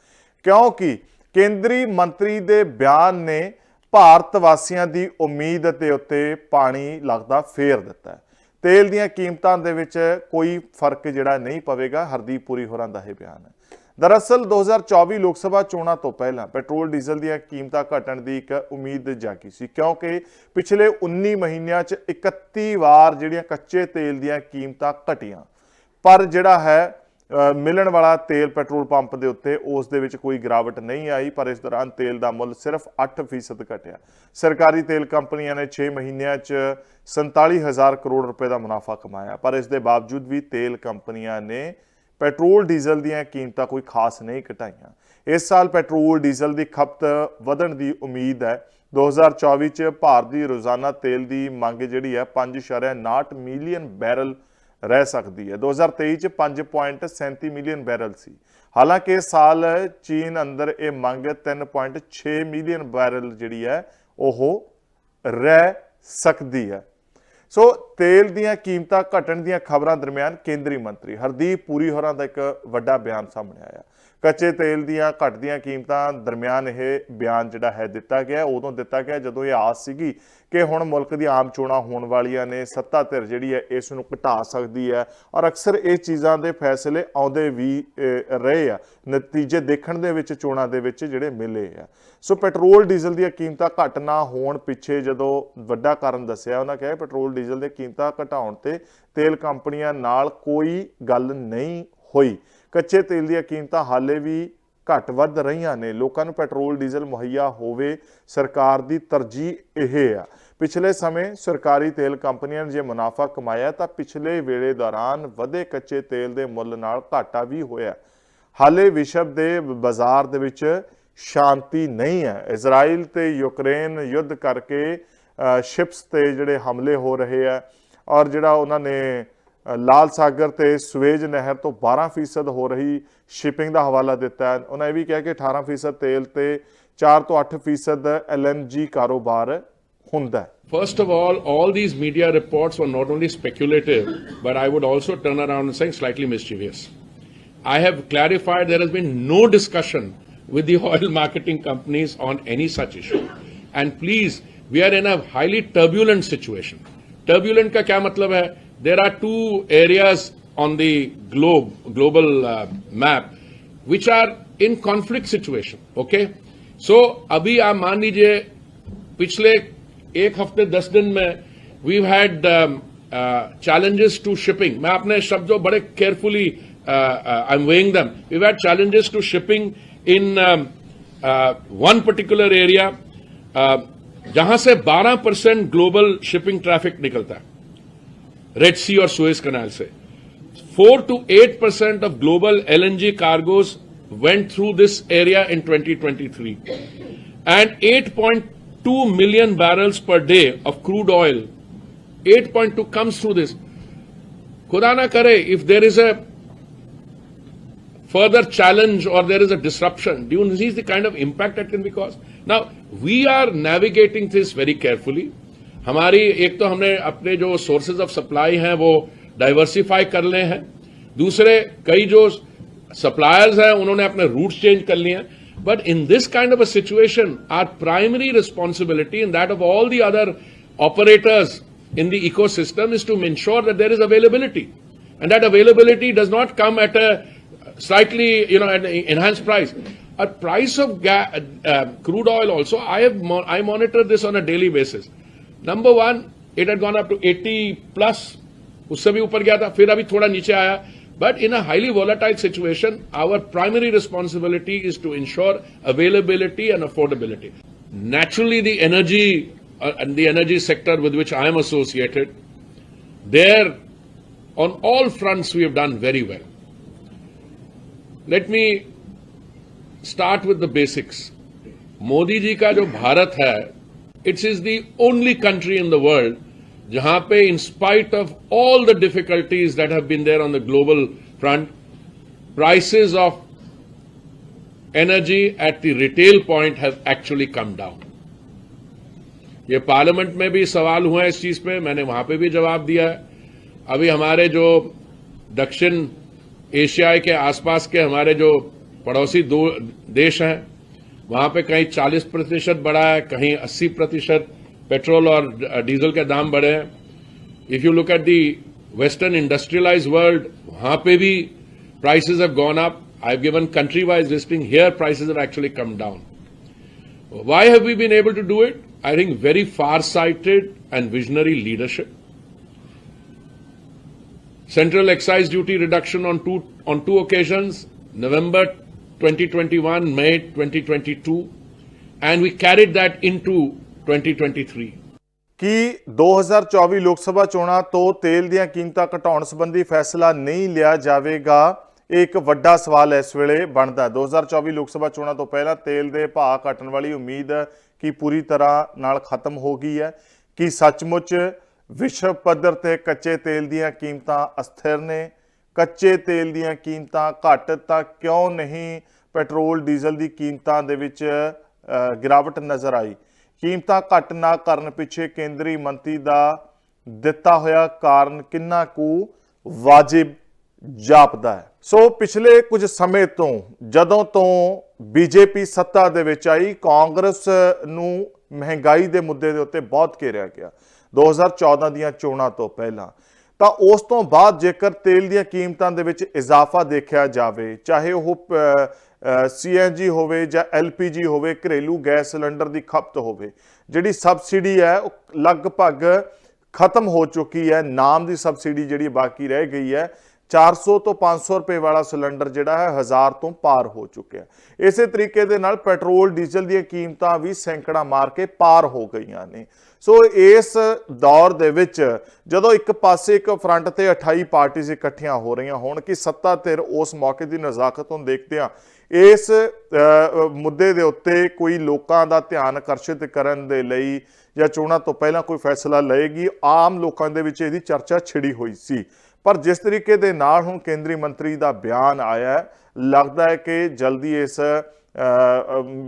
ਕਿਉਂਕਿ ਕੇਂਦਰੀ ਮੰਤਰੀ ਦੇ ਬਿਆਨ ਨੇ ਭਾਰਤ ਵਾਸੀਆਂ ਦੀ ਉਮੀਦ ਦੇ ਉੱਤੇ ਪਾਣੀ ਲੱਗਦਾ ਫੇਰ ਦਿੱਤਾ ਤੇਲ ਦੀਆਂ ਕੀਮਤਾਂ ਦੇ ਵਿੱਚ ਕੋਈ ਫ਼ਰਕ ਜਿਹੜਾ ਨਹੀਂ ਪਵੇਗਾ, ਹਰਦੀਪ ਪੁਰੀ ਹੋਰਾਂ ਦਾ ਇਹ ਬਿਆਨ ਹੈ। ਦਰਅਸਲ 2024 ਲੋਕ ਸਭਾ ਚੋਣਾਂ ਤੋਂ ਪਹਿਲਾਂ ਪੈਟਰੋਲ, ਡੀਜ਼ਲ ਦੀਆਂ ਕੀਮਤਾਂ ਘਟਣ ਦੀ ਇੱਕ ਉਮੀਦ ਜਾਗੀ ਸੀ, ਕਿਉਂਕਿ ਪਿਛਲੇ 19 ਮਹੀਨਿਆਂ 'ਚ 31 ਵਾਰ ਜਿਹੜੀਆਂ ਕੱਚੇ ਤੇਲ ਦੀਆਂ ਕੀਮਤਾਂ ਘਟੀਆਂ। ਪਰ ਜਿਹੜਾ ਹੈ ਮਿਲਣ ਵਾਲਾ ਤੇਲ ਪੈਟਰੋਲ ਪੰਪ ਦੇ ਉੱਤੇ ਉਸ ਦੇ ਵਿੱਚ ਕੋਈ ਗਿਰਾਵਟ ਨਹੀਂ ਆਈ, ਪਰ ਇਸ ਦੌਰਾਨ ਤੇਲ ਦਾ ਮੁੱਲ ਸਿਰਫ 8% ਘਟਿਆ। ਸਰਕਾਰੀ ਤੇਲ ਕੰਪਨੀਆਂ ਨੇ 6 ਮਹੀਨਿਆਂ 'ਚ 47000 ਕਰੋੜ ਰੁਪਏ ਦਾ ਮੁਨਾਫਾ ਕਮਾਇਆ, ਪਰ ਇਸ ਦੇ ਬਾਵਜੂਦ ਵੀ ਤੇਲ ਕੰਪਨੀਆਂ ਨੇ ਪੈਟਰੋਲ ਡੀਜ਼ਲ ਦੀਆਂ ਕੀਮਤਾਂ ਕੋਈ ਖਾਸ ਨਹੀਂ ਘਟਾਈਆਂ। ਇਸ ਸਾਲ ਪੈਟਰੋਲ ਡੀਜ਼ਲ ਦੀ ਖਪਤ ਵਧਣ ਦੀ ਉਮੀਦ ਹੈ। 2024 ਚ ਭਾਰਤ ਦੀ ਰੋਜ਼ਾਨਾ ਤੇਲ ਦੀ ਮੰਗ ਜਿਹੜੀ ਹੈ 5.9 ਮਿਲੀਅਨ ਬੈਰਲ ਰਹਿ ਸਕਦੀ ਹੈ। 2023 ਚ 5.37 ਮਿਲੀਅਨ ਬੈਰਲ ਸੀ। ਹਾਲਾਂਕਿ ਇਸ ਸਾਲ ਚੀਨ ਅੰਦਰ ਇਹ ਮੰਗ 3.6 ਮਿਲੀਅਨ ਬੈਰਲ ਜਿਹੜੀ ਹੈ, ਉਹ ਰਹਿ ਸਕਦੀ ਹੈ। ਸੋ ਤੇਲ ਦੀਆਂ ਕੀਮਤਾਂ ਘਟਣ ਦੀਆਂ ਖਬਰਾਂ ਦਰਮਿਆਨ ਕੇਂਦਰੀ ਮੰਤਰੀ ਹਰਦੀਪ ਪੁਰੀ ਹੋਰਾਂ ਦਾ ਇੱਕ ਵੱਡਾ ਬਿਆਨ ਸਾਹਮਣੇ ਆਇਆ। ਕੱਚੇ ਤੇਲ ਦੀਆਂ ਘਟਦੀਆਂ ਕੀਮਤਾਂ ਦਰਮਿਆਨ ਇਹ ਬਿਆਨ ਜਿਹੜਾ ਹੈ ਦਿੱਤਾ ਗਿਆ, ਉਦੋਂ ਦਿੱਤਾ ਗਿਆ ਜਦੋਂ ਇਹ ਆਸ ਸੀਗੀ ਕਿ ਹੁਣ ਮੁਲਕ ਦੀ ਆਮ ਚੋਣਾਂ ਹੋਣ ਵਾਲੀਆਂ ਨੇ ਸੱਤਾ ਧਿਰ ਜਿਹੜੀ ਹੈ, ਇਸ ਨੂੰ ਘਟਾ ਸਕਦੀ ਹੈ। ਔਰ ਅਕਸਰ ਇਹ ਚੀਜ਼ਾਂ ਦੇ ਫੈਸਲੇ ਆਉਂਦੇ ਵੀ ਰਹੇ ਆ। ਨਤੀਜੇ ਦੇਖਣ ਦੇ ਵਿੱਚ, ਚੋਣਾਂ ਦੇ ਵਿੱਚ ਜਿਹੜੇ ਮਿਲੇ ਆ। ਸੋ ਪੈਟਰੋਲ ਡੀਜ਼ਲ ਦੀਆਂ ਕੀਮਤਾਂ ਘਟ ਨਾ ਹੋਣ ਪਿੱਛੇ ਜਦੋਂ ਵੱਡਾ ਕਾਰਨ ਦੱਸਿਆ, ਉਹਨਾਂ ਕਿਹਾ ਪੈਟਰੋਲ ਡੀਜ਼ਲ ਦੀਆਂ ਕੀਮਤਾਂ ਘਟਾਉਣ ਤੇ ਤੇਲ ਕੰਪਨੀਆਂ ਨਾਲ ਕੋਈ ਗੱਲ ਨਹੀਂ ਹੋਈ। ਕੱਚੇ ਤੇਲ ਦੀਆਂ ਕੀਮਤਾਂ ਹਾਲੇ ਵੀ ਘੱਟ ਵੱਧ ਰਹੀਆਂ ਨੇ। ਲੋਕਾਂ ਨੂੰ ਪੈਟਰੋਲ ਡੀਜ਼ਲ ਮੁਹੱਈਆ ਹੋਵੇ, ਸਰਕਾਰ ਦੀ ਤਰਜੀਹ ਇਹ ਆ। ਪਿਛਲੇ ਸਮੇਂ ਸਰਕਾਰੀ ਤੇਲ ਕੰਪਨੀਆਂ ਨੇ ਜੇ ਮੁਨਾਫਾ ਕਮਾਇਆ ਤਾਂ ਪਿਛਲੇ ਵੇਲੇ ਦੌਰਾਨ ਵਧੇ ਕੱਚੇ ਤੇਲ ਦੇ ਮੁੱਲ ਨਾਲ ਘਾਟਾ ਵੀ ਹੋਇਆ ਹਾਲੇ ਵਿਸ਼ਵ ਦੇ ਬਾਜ਼ਾਰ ਦੇ ਵਿੱਚ ਸ਼ਾਂਤੀ ਨਹੀਂ ਹੈ। ਇਜ਼ਰਾਈਲ ਤੇ ਯੂਕਰੇਨ ਯੁੱਧ ਕਰਕੇ ਸ਼ਿਪਸ ਤੇ ਜਿਹੜੇ ਹਮਲੇ ਹੋ ਰਹੇ ਆ ਔਰ ਜਿਹੜਾ ਉਹਨਾਂ ਨੇ ਲਾਲ ਸਾਗਰ ਤੇ ਸਵੇਜ ਨਹਿਰ ਤੋਂ 12% ਹੋ ਰਹੀ ਸ਼ਿਪਿੰਗ ਦਾ ਹਵਾਲਾ ਦਿੱਤਾ ਉਹਨਾਂ ਇਹ ਵੀ ਕਿਹਾ ਕਿ 18% ਤੇਲ ਤੇ 4 ਤੋਂ 8% LNG ਕਾਰੋਬਾਰ First of all, all these media reports were not only speculative, but I would also turn around and say slightly mischievous. I have clarified there has been no discussion with the [LAUGHS] oil marketing companies on any such issue. And please, we are in a highly turbulent situation. Turbulent ka kya matlab hai? There are two areas on the globe, global uh, map, which are in conflict situation. Okay? So abhi आप मान लीजिए एक हफ़्ते, दस दिन में we had challenges to shipping मैं अपने शब्दों बड़े carefully I am weighing them we had challenges to shipping in one particular area जहाँ से 12 परसेंट ग्लोबल शिपिंग ट्रैफ़िक निकलता है रेड सी और सुएज कनाल से। 4 to 8 percent of global LNG cargoes went through this area in 2023 and 8 point 2 million barrels per day of crude oil. 8.2 comes through this. Khuda na kare, if there is a further challenge or there is a disruption, do you see the kind of impact that can be caused? Now, we are navigating this very carefully. हमारी एक तो हमने अपने जो sources of supply हैं वो diversify कर ले हैं दूसरे कई जो सप्लायर्स हैं उन्होंने अपने रूट्स चेंज कर लिए हैं But in this kind of a situation our primary responsibility in that of all the other operators in the ecosystem is to ensure that there is availability. And that availability does not come at a slightly, you know, at an enhanced price. A price of ga- uh, crude oil also, I have mo- I monitor this on a daily basis. Number one, it had gone up to 80 plus. उससे भी ऊपर गया था फिर अभी थोड़ा नीचे आया but in a highly volatile situation, our primary responsibility is to ensure availability and affordability. Naturally, the energy uh, and the energy sector with which I am associated, there on all fronts we have done very well. Let me start with the basics. Modi ji ka jo Bharat hai, it is the only country in the world जहाँ पे in spite of all the difficulties that have been there on the global front prices of energy at the retail point have actually come down ये parliament में भी सवाल हुआ है इस चीज़ पे, मैंने वहाँ पे भी जवाब दिया है। अभी हमारे जो दक्षिण एशिया के आसपास के हमारे जो पड़ोसी दो, देश हैं, वहाँ पे कहीं 40 प्रतिशत बढ़ा है, कहीं 80 प्रतिशत। पेट्रोल और डीजल के दाम बढ़े हैं if you look at the western industrialise world वहां पे भी prices have gone up. I've given country wise listing. Here, prices have actually come down. Why have we been able to do it? I think very far sighted and visionary leadership. Central excise duty reduction on two, on two occasions November 2021, May 2022, and we carried that into 2023. ਕਿ 2024 ਲੋਕ ਸਭਾ ਚੋਣਾਂ ਤੋਂ ਤੇਲ ਦੀਆਂ ਕੀਮਤਾਂ ਘਟਾਉਣ ਸੰਬੰਧੀ ਫੈਸਲਾ ਨਹੀਂ ਲਿਆ ਜਾਵੇਗਾ? ਇਹ ਇੱਕ ਵੱਡਾ ਸਵਾਲ ਇਸ ਵੇਲੇ ਬਣਦਾ ਹੈ। 2024 ਲੋਕ ਸਭਾ ਚੋਣਾਂ ਤੋਂ ਪਹਿਲਾਂ ਤੇਲ ਦੇ ਭਾਅ ਘਟਣ ਵਾਲੀ ਉਮੀਦ ਕੀ ਪੂਰੀ ਤਰ੍ਹਾਂ ਨਾਲ ਖਤਮ ਹੋ ਗਈ ਹੈ? ਕਿ ਸੱਚਮੁੱਚ ਵਿਸ਼ਵ ਪੱਧਰ ਤੇ ਕੱਚੇ ਤੇਲ ਦੀਆਂ ਕੀਮਤਾਂ ਅਸਥਿਰ ਨੇ? ਕੱਚੇ ਤੇਲ ਦੀਆਂ ਕੀਮਤਾਂ ਘੱਟ ਤਾਂ ਕਿਉਂ ਨਹੀਂ? ਪੈਟਰੋਲ, ਡੀਜ਼ਲ ਦੀ ਕੀਮਤਾਂ ਦੇ ਵਿੱਚ ਗਿਰਾਵਟ ਨਜ਼ਰ ਆਈ। ਕੀਮਤਾਂ ਘੱਟ ਨਾ ਕਰਨ ਪਿੱਛੇ ਕੇਂਦਰੀ ਮੰਤਰੀ ਦਾ ਦਿੱਤਾ ਹੋਇਆ ਕਾਰਨ ਕਿੰਨਾ ਕੁ ਵਾਜਿਬ ਜਾਪਦਾ ਹੈ? ਸੋ ਪਿਛਲੇ ਕੁਝ ਸਮੇਂ ਤੋਂ, ਜਦੋਂ ਤੋਂ ਬੀਜੇਪੀ ਸੱਤਾ ਦੇ ਵਿੱਚ ਆਈ, ਕਾਂਗਰਸ ਨੂੰ ਮਹਿੰਗਾਈ ਦੇ ਮੁੱਦੇ ਦੇ ਉੱਤੇ ਬਹੁਤ ਘੇਰਿਆ ਗਿਆ। 2014 ਦੀਆਂ ਚੋਣਾਂ ਤੋਂ ਪਹਿਲਾਂ। ਤਾਂ ਉਸ ਤੋਂ ਬਾਅਦ ਜੇਕਰ ਤੇਲ ਦੀਆਂ ਕੀਮਤਾਂ ਦੇ ਵਿੱਚ ਇਜ਼ਾਫਾ ਦੇਖਿਆ ਜਾਵੇ, ਚਾਹੇ ਉਹ ਸੀਐਨਜੀ ਹੋਵੇ ਜਾਂ ਐਲਪੀਜੀ ਹੋਵੇ, ਘਰੇਲੂ ਗੈਸ ਸਿਲੰਡਰ ਦੀ ਖਪਤ ਹੋਵੇ, ਜਿਹੜੀ ਸਬਸਿਡੀ ਹੈ, ਉਹ ਲਗਭਗ ਖਤਮ ਹੋ ਚੁੱਕੀ ਹੈ, ਨਾਮ ਦੀ ਸਬਸਿਡੀ ਜਿਹੜੀ ਬਾਕੀ ਰਹਿ ਗਈ ਹੈ 400 ਤੋਂ 500 ਰੁਪਏ ਵਾਲਾ ਸਿਲੰਡਰ ਜਿਹੜਾ ਹੈ 1000 ਤੋਂ ਪਾਰ ਹੋ ਚੁੱਕਿਆ ਇਸੇ ਤਰੀਕੇ ਦੇ ਨਾਲ ਪੈਟਰੋਲ, ਡੀਜ਼ਲ ਦੀਆਂ ਕੀਮਤਾਂ ਵੀ ਸੈਂਕੜਾ ਮਾਰ ਕੇ ਪਾਰ ਹੋ ਗਈਆਂ ਨੇ। ਸੋ ਇਸ ਦੌਰ ਦੇ ਵਿੱਚ ਜਦੋਂ ਇੱਕ ਪਾਸੇ ਇੱਕ ਫਰੰਟ ਤੇ 28 ਪਾਰਟੀਆਂ ਇਕੱਠੀਆਂ ਹੋ ਰਹੀਆਂ ਹੋਣ ਕਿ ਸੱਤਾ ਧਿਰ ਉਸ ਮੌਕੇ ਦੀ ਨਜ਼ਾਕਤ ਨੂੰ ਦੇਖਦਿਆਂ ਇਸ ਮੁੱਦੇ ਦੇ ਉੱਤੇ ਕੋਈ ਲੋਕਾਂ ਦਾ ਧਿਆਨ ਆਕਰਸ਼ਿਤ ਕਰਨ ਦੇ ਲਈ ਜਾਂ ਚੋਣਾਂ ਤੋਂ ਪਹਿਲਾਂ ਕੋਈ ਫੈਸਲਾ ਲਏਗੀ, ਆਮ ਲੋਕਾਂ ਦੇ ਵਿੱਚ ਇਹਦੀ ਚਰਚਾ ਛਿੜੀ ਹੋਈ ਸੀ। ਪਰ ਜਿਸ ਤਰੀਕੇ ਦੇ ਨਾਲ ਹੁਣ ਕੇਂਦਰੀ ਮੰਤਰੀ ਦਾ ਬਿਆਨ ਆਇਆ ਲੱਗਦਾ ਹੈ ਕਿ ਜਲਦੀ ਇਸ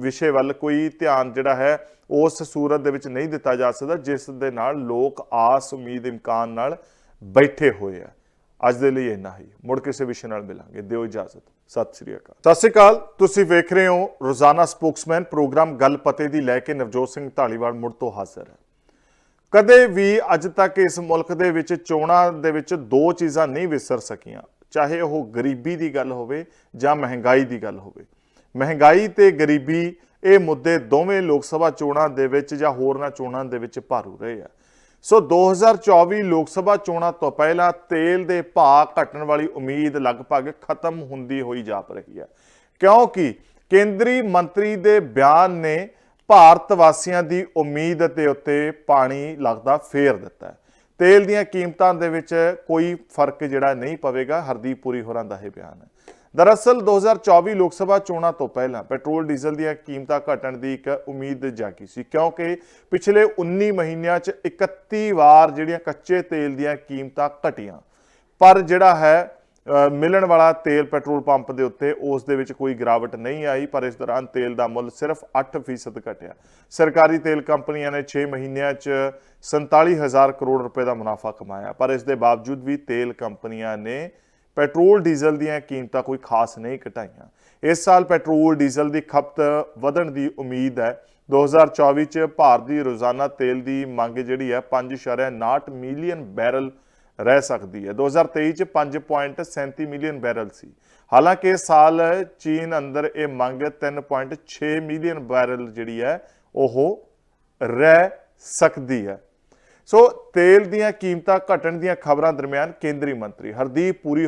ਵਿਸ਼ੇ ਵੱਲ ਕੋਈ ਧਿਆਨ ਜਿਹੜਾ ਹੈ, ਉਸ ਸੂਰਤ ਦੇ ਵਿੱਚ ਨਹੀਂ ਦਿੱਤਾ ਜਾ ਸਕਦਾ, ਜਿਸ ਦੇ ਨਾਲ ਲੋਕ ਆਸ, ਉਮੀਦ, ਇਮਕਾਨ ਨਾਲ ਬੈਠੇ ਹੋਏ ਆ। ਅੱਜ ਦੇ ਲਈ ਇੰਨਾ ਹੀ। ਮੁੜ ਕਿਸੇ ਵਿਸ਼ੇ ਨਾਲ ਮਿਲਾਂਗੇ। ਦਿਓ ਇਜਾਜ਼ਤ। ਸਤਿ ਸ੍ਰੀ ਅਕਾਲ। ਸਤਿ ਸ੍ਰੀ ਅਕਾਲ। ਤੁਸੀਂ ਵੇਖ ਰਹੇ ਹੋ ਰੋਜ਼ਾਨਾ ਸਪੋਕਸਮੈਨ, ਪ੍ਰੋਗਰਾਮ ਗੱਲ ਪਤੇ ਦੀ ਲੈ ਕੇ ਨਵਜੋਤ ਸਿੰਘ ਢਾਲੀਵਾਲ ਮੁੜ ਤੋਂ ਹਾਜ਼ਰ ਹੈ। ਕਦੇ ਵੀ ਅੱਜ ਤੱਕ ਇਸ ਮੁਲਕ ਦੇ ਵਿੱਚ ਚੋਣਾਂ ਦੇ ਵਿੱਚ ਦੋ ਚੀਜ਼ਾਂ ਨਹੀਂ ਵਿਸਰ ਸਕੀਆਂ, ਚਾਹੇ ਉਹ ਗਰੀਬੀ ਦੀ ਗੱਲ ਹੋਵੇ ਜਾਂ ਮਹਿੰਗਾਈ ਦੀ ਗੱਲ ਹੋਵੇ। ਮਹਿੰਗਾਈ ਤੇ ਗਰੀਬੀ ਇਹ ਮੁੱਦੇ ਦੋਵੇਂ ਲੋਕ ਸਭਾ ਚੋਣਾਂ ਦੇ ਵਿੱਚ ਜਾਂ ਹੋਰਨਾਂ ਚੋਣਾਂ ਦੇ ਵਿੱਚ ਭਾਰੂ ਰਹੇ ਆ। ਸੋ 2024 ਲੋਕ ਸਭਾ ਚੋਣਾਂ ਤੋਂ ਪਹਿਲਾਂ ਤੇਲ ਦੇ ਭਾਅ ਘਟਣ ਵਾਲੀ ਉਮੀਦ ਲਗਭਗ ਖਤਮ ਹੁੰਦੀ ਹੋਈ ਜਾਪ ਰਹੀ ਹੈ ਕਿਉਂਕਿ ਕੇਂਦਰੀ ਮੰਤਰੀ ਦੇ ਬਿਆਨ ਨੇ ਭਾਰਤ ਵਾਸੀਆਂ ਦੀ ਉਮੀਦ ਦੇ ਉੱਤੇ ਪਾਣੀ ਲੱਗਦਾ ਫੇਰ ਦਿੱਤਾ ਤੇਲ ਦੀਆਂ ਕੀਮਤਾਂ ਦੇ ਵਿੱਚ ਕੋਈ ਫ਼ਰਕ ਜਿਹੜਾ ਨਹੀਂ ਪਵੇਗਾ, ਹਰਦੀਪ ਪੁਰੀ ਹੋਰਾਂ ਦਾ ਇਹ ਬਿਆਨ ਹੈ। ਦਰਅਸਲ 2024 ਲੋਕ ਸਭਾ ਚੋਣਾਂ ਤੋਂ ਪਹਿਲਾਂ ਪੈਟਰੋਲ, ਡੀਜ਼ਲ ਦੀਆਂ ਕੀਮਤਾਂ ਘਟਣ ਦੀ ਇੱਕ ਉਮੀਦ ਜਾਗੀ ਸੀ, ਕਿਉਂਕਿ ਪਿਛਲੇ 19 ਮਹੀਨਿਆਂ 'ਚ 31 ਵਾਰ ਜਿਹੜੀਆਂ ਕੱਚੇ ਤੇਲ ਦੀਆਂ ਕੀਮਤਾਂ ਘਟੀਆਂ। ਪਰ ਜਿਹੜਾ ਹੈ ਮਿਲਣ ਵਾਲਾ ਤੇਲ ਪੈਟਰੋਲ ਪੰਪ ਦੇ ਉੱਤੇ ਉਸ ਦੇ ਵਿੱਚ ਕੋਈ ਗਿਰਾਵਟ ਨਹੀਂ ਆਈ, ਪਰ ਇਸ ਦੌਰਾਨ ਤੇਲ ਦਾ ਮੁੱਲ ਸਿਰਫ 8% ਘਟਿਆ। ਸਰਕਾਰੀ ਤੇਲ ਕੰਪਨੀਆਂ ਨੇ 6 ਮਹੀਨਿਆਂ 'ਚ 47000 ਕਰੋੜ ਰੁਪਏ ਦਾ ਮੁਨਾਫਾ ਕਮਾਇਆ, ਪਰ ਇਸ ਦੇ ਬਾਵਜੂਦ ਵੀ ਤੇਲ ਕੰਪਨੀਆਂ ਨੇ ਪੈਟਰੋਲ ਡੀਜ਼ਲ ਦੀਆਂ ਕੀਮਤਾਂ ਕੋਈ ਖਾਸ ਨਹੀਂ ਘਟਾਈਆਂ। ਇਸ ਸਾਲ ਪੈਟਰੋਲ ਡੀਜ਼ਲ ਦੀ ਖਪਤ ਵਧਣ ਦੀ ਉਮੀਦ ਹੈ। 2024 ਚ ਭਾਰਤ ਦੀ ਰੋਜ਼ਾਨਾ ਤੇਲ ਦੀ ਮੰਗ ਜਿਹੜੀ ਹੈ 5.9 ਮਿਲੀਅਨ ਬੈਰਲ ਰਹਿ ਸਕਦੀ ਹੈ। 2023 ਚ 5.37 ਮਿਲੀਅਨ ਬੈਰਲ ਸੀ। ਹਾਲਾਂਕਿ ਇਸ ਸਾਲ ਚੀਨ ਅੰਦਰ ਇਹ ਮੰਗ 3.6 ਮਿਲੀਅਨ ਬੈਰਲ ਜਿਹੜੀ ਹੈ, ਉਹ ਰਹਿ ਸਕਦੀ ਹੈ। ਸੋ ਤੇਲ ਦੀਆਂ ਕੀਮਤਾਂ ਘਟਣ ਦੀਆਂ ਖਬਰਾਂ ਦਰਮਿਆਨ ਕੇਂਦਰੀ ਮੰਤਰੀ ਹਰਦੀਪ ਪੁਰੀ